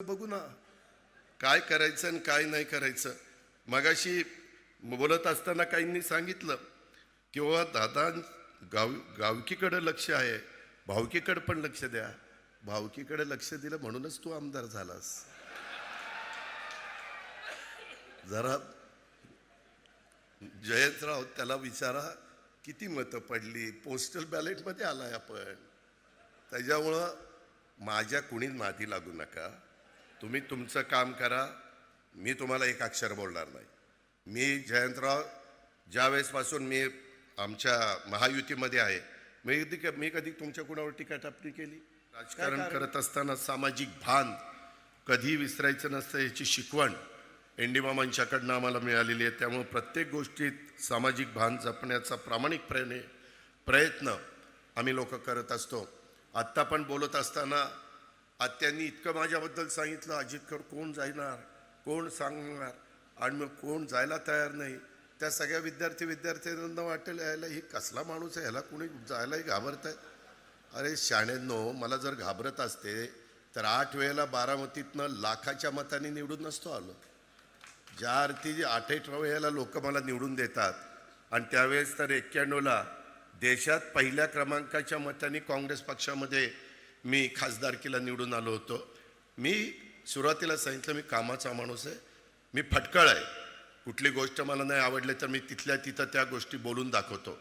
बघू ना. काय करायचं आणि काय नाही करायचं. मगाशी बोलत असताना काहींनी सांगितलं किंवा दादा गाव गावकीकडे लक्ष आहे. भावकीकडं पण लक्ष द्या. भावकीकडे लक्ष दिलं म्हणूनच तू आमदार झालास. जरा जयंतराव त्याला विचारा किती मतं पडली? पोस्टल बॅलेटमध्ये आलाय आपण. त्याच्यामुळं माझ्या कुणी माती लागू नका. तुम्ही तुमचं काम करा मी तुम्हाला एक अक्षर बोलणार नाही. मी जयंतराव ज्या वेळेसपासून मी आमच्या महायुतीमध्ये आहे मी कधी मी कधी तुमच्या कुणावर टीका टापणी केली? राजकारण करत असताना सामाजिक भान कधी विसरायचं नसतं याची शिकवण एंडीमामांच्याकडनं आम्हाला मिळालेली आहे. त्यामुळे प्रत्येक गोष्टीत सामाजिक भान जपण्याचा प्रामाणिकपणे प्रयत्न आम्ही लोक करत असतो. आत्ता पण बोलत असताना आत्यांनी इतकं माझ्याबद्दल सांगितलं अजितकर कोण जाणार कोण सांगणार आणि मग कोण जायला तयार नाही. त्या सगळ्या विद्यार्थी विद्यार्थ्यांना वाटेल यायला ही कसला माणूस आहे ह्याला कोणी जायलाही घाबरत आहे अरे शाण्यांनो मला जर घाबरत असते तर आठ वेळेला बारामतीतनं लाखाच्या मताने निवडून नसतो आलो. ज्या अर्थी आठ आठ वेळेला लोक मला निवडून देतात आणि त्यावेळेस तर एक्क्याण्णवला देशात पहिल्या क्रमांकाच्या मताने काँग्रेस पक्षामध्ये मी खासदारकीला निवडून आलो होतो. मी सुरुवातीला सांगितलं मी कामाचा माणूस आहे. मी फटकळ आहे. कुठली गोष्ट मला नाही आवडली तर मी तिथल्या तिथं त्या गोष्टी बोलून दाखवतो.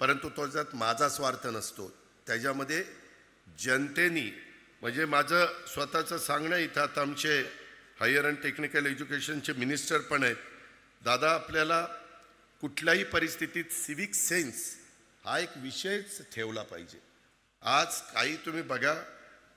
परंतु तो ज्यात माझा स्वार्थ नसतो. त्याच्यामध्ये जनतेनी म्हणजे माझं स्वतःचं सांगणं इथं आता आमचे हायर अँड टेक्निकल एज्युकेशनचे मिनिस्टर पण आहेत. दादा आपल्याला कुठल्याही परिस्थितीत सिविक सेन्स हा एक विषयच ठेवला पाहिजे. आज काही तुम्ही बघा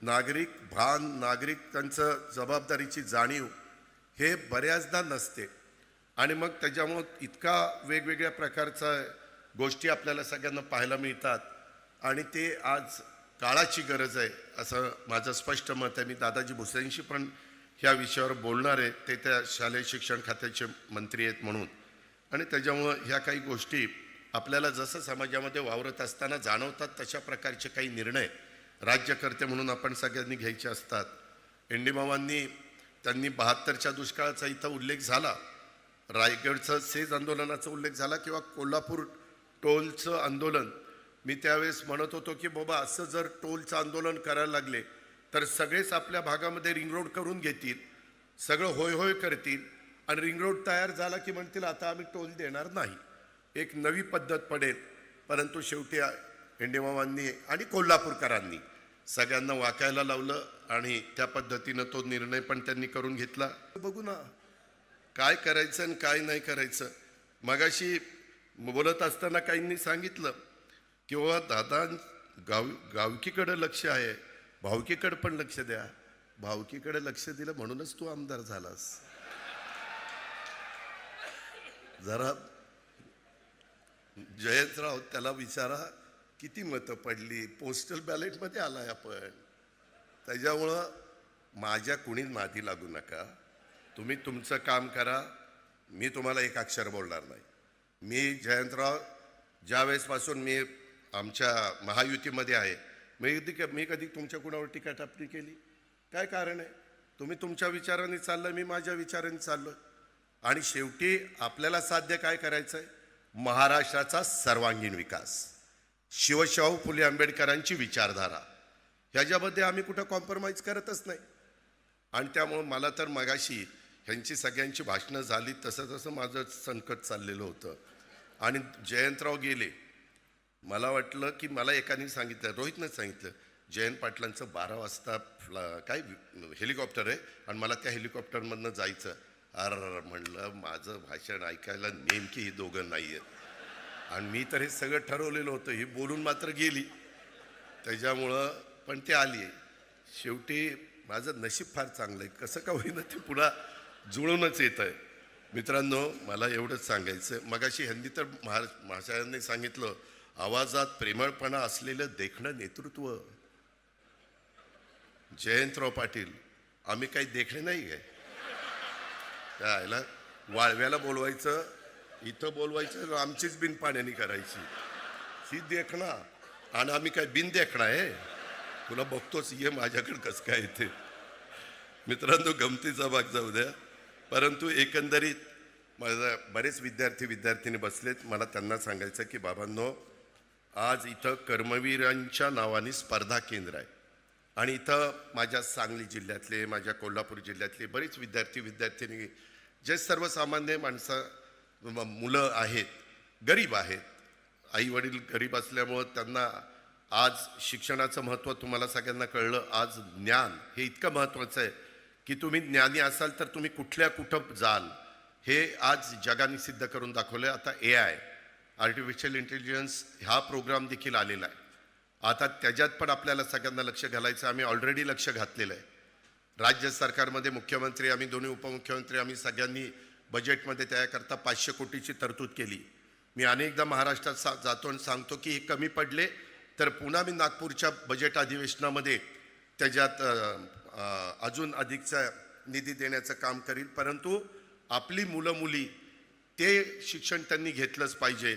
नागरिक भान नागरिकांचं जबाबदारीची जाणीव हे बऱ्याचदा नसते. आणि मग त्याच्यामुळं इतका वेगवेगळ्या प्रकारचा गोष्टी आपल्याला सगळ्यांना पाहायला मिळतात. आणि ते आज काळाची गरज आहे असं माझं स्पष्ट मत आहे. मी दादाजी भुसेंशी पण ह्या विषयावर बोलणार आहे. ते त्या शालेय शिक्षण खात्याचे मंत्री आहेत म्हणून. आणि त्याच्यामुळं ह्या काही गोष्टी आपल्याला जसं समाजामध्ये वावरत असताना जाणवतात तशा प्रकारचे काही निर्णय राज्यकर्ते म्हणून आपण सगळ्यांनी घ्यायचे असतात. एंडीमामांनी त्यांनी बहात्तरच्या दुष्काळाचा इथं उल्लेख झाला. रायगडचं सेज आंदोलनाचा उल्लेख झाला किंवा कोल्हापूर टोलचं आंदोलन. मी त्यावेळेस म्हणत होतो की बाबा असं जर टोलचं आंदोलन करायला लागले तर सगळेच आपल्या भागामध्ये रिंग रोड करून घेतील सगळं होय होय करतील आणि रिंग रोड तयार झाला की म्हणतील आता आम्ही टोल देणार नाही. एक नवी पद्धत पडेल. परंतु शेवटी एंडेमामांनी आणि कोल्हापूरकरांनी सगळ्यांना वाकायला लावलं आणि त्या पद्धतीनं तो निर्णय पण त्यांनी करून घेतला. बघू ना काय करायचं आणि काय नाही करायचं. मगाशी बोलत असताना काहींनी सांगितलं की बाबा दादा गाव गावकीकडं लक्ष आहे. भावकीकडं पण लक्ष द्या. भावकीकडे लक्ष दिलं म्हणूनच तू आमदार झालास. जरा जयंतराव त्याला विचारा किती मतं पडली? पोस्टल बॅलेटमध्ये आलाय आपण. त्याच्यामुळं माझ्या कुणीच माती लागू नका. तुम्ही तुमचं काम करा. मी तुम्हाला एक अक्षर बोलणार नाही. मी जयंतराव ज्या वेळेसपासून मी आमच्या महायुतीमध्ये आहे मी कधी मी कधी तुमच्या कुणावर टीका टापणी केली? काय कारण आहे? तुम्ही तुमच्या विचाराने चाललं मी माझ्या विचाराने चाललो. आणि शेवटी आपल्याला साध्य काय करायचं आहे महाराष्ट्राचा सर्वांगीण विकास. शिवशाहू फुले आंबेडकरांची विचारधारा. ह्याच्यामध्ये आम्ही कुठं कॉम्प्रोमाइज करतच नाही. आणि त्यामुळं मला तर मगाशी ह्यांची सगळ्यांची भाषणं झाली तसं तसं माझं संकट चाललेलं होतं. आणि जयंतराव गेले. मला वाटलं की मला एकाने सांगितलं रोहितनं सांगितलं जयंत पाटलांचं बारा वाजता काय हेलिकॉप्टर आहे? आणि मला त्या हेलिकॉप्टरमधनं जायचं. अर म्हणलं माझं भाषण ऐकायला नेमकी ही दोघं नाही आहेत आणि मी तर हे सगळं ठरवलेलं होतं ही बोलून मात्र गेली. त्याच्यामुळं पण ते आली. शेवटी माझं नशीब फार चांगलं आहे कसं का होईना ते पुन्हा जुळूनच येत आहे मित्रांनो मला एवढंच सांगायचं मगाशी ह्यांनी तर महा महाशयांनी सांगितलं आवाजात प्रेमळपणा असलेलं देखणं नेतृत्व. जयंतराव पाटील आम्ही काही देखणे नाही काय यायला वाळव्याला बोलवायचं इथं बोलवायचं आमचीच बिन पाण्याने करायची. ही देखणा. आणि आम्ही काय बिन देखणा आहे? तुला बघतोच ये माझ्याकडे कसं काय येते. मित्रांनो गमतीचा भाग जाऊ द्या. परंतु एकंदरीत माझा बरेच विद्यार्थी विद्यार्थिनी बसलेत. मला त्यांना सांगायचं की बाबांनो आज इथं कर्मवीरांच्या नावाने स्पर्धा केंद्र आहे. आणि इथं माझ्या सांगली जिल्ह्यातले माझ्या कोल्हापूर जिल्ह्यातले बरेच विद्यार्थी विद्यार्थिनी जे सर्वसामान्य माणसं मुलं आहेत गरीब आहेत आई वडील गरीब असल्यामुळं त्यांना आज शिक्षणाचं महत्त्व तुम्हाला सगळ्यांना कळलं आज ज्ञान हे इतकं महत्त्वाचं आहे की तुम्ही ज्ञानी असाल तर तुम्ही कुठल्या कुठं जाल हे आज जगाने सिद्ध करून दाखवलं आहे आता ए आय आर्टिफिशियल इंटेलिजन्स हा प्रोग्राम देखील आलेला आहे. आता त्याच्यात पण आपल्याला सगळ्यांना लक्ष घालायचं आम्ही ऑलरेडी लक्ष घातलेलं आहे. राज्य सरकारमध्ये मुख्यमंत्री आम्ही दोन्ही उपमुख्यमंत्री आम्ही सगळ्यांनी बजेटमध्ये त्याकरता पाचशे कोटीची तरतूद केली. मी अनेकदा महाराष्ट्रात सा जातो आणि सांगतो की हे कमी पडले तर पुन्हा मी नागपूरच्या बजेट अधिवेशनामध्ये त्याच्यात अजून अधिकचा निधी देण्याचं काम करील परंतु आपली मुलं मुली ते शिक्षण त्यांनी घेतलंच पाहिजे.